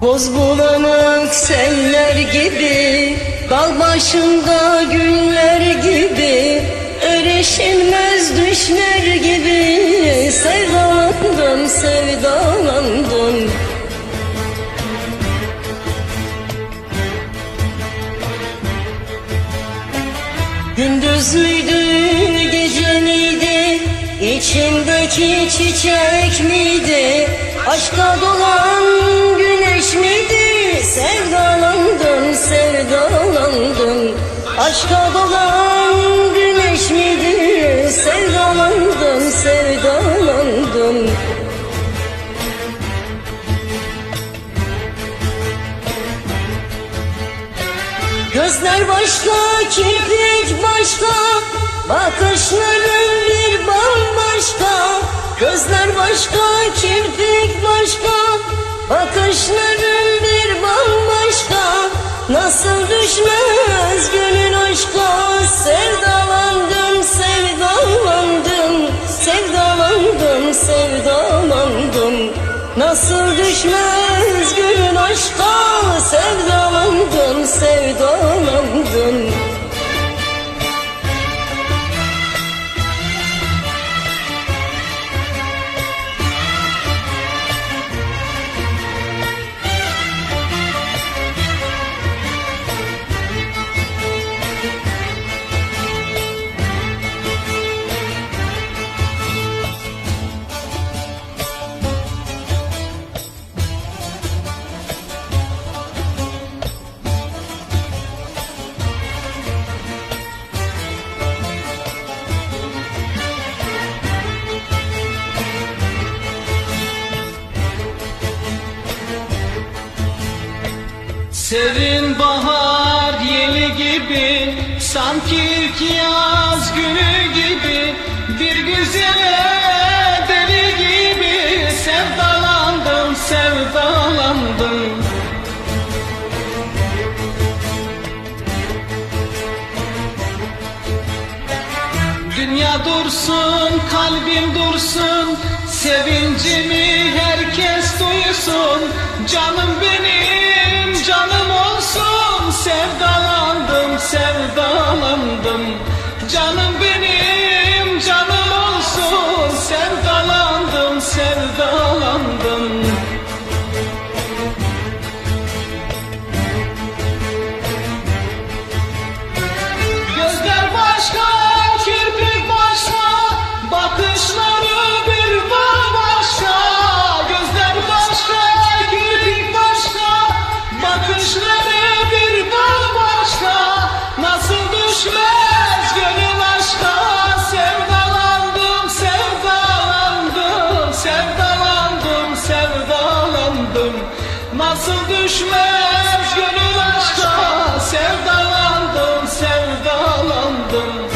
Boz bulanık seller gibi Dal başında güller gibi Erişilmez düşler gibi Sevdalandım, sevdalandım Gündüz müydü, gece miydi? İçimdeki çiçek miydi? Aşka dolan güneş miydi? Sevdalandım, sevdalandım Aşka dolan güneş miydi? Sevdalandım, sevdalandım Gözler başka, kirpik başka Bakışların bir bambaşka Gözler başka, kirpik başka Bakışların bir bambaşka. Nasıl düşmez gönül aşka? Sevdalandım, sevdalandım Sevdalandım, sevdalandım. Nasıl düşmez gönül aşka? Sevdalandım, Serin bahar yeli gibi Sanki ilk yaz günü gibi. Bir güzele deli gibi Sevdalandım, sevdalandım. Dünya dursun, kalbim dursun Sevincimi herkes duysun. Canım benim, sevdalandım sevdalandım. düşmez gönül aşka. Sevdalandım sevdalandım.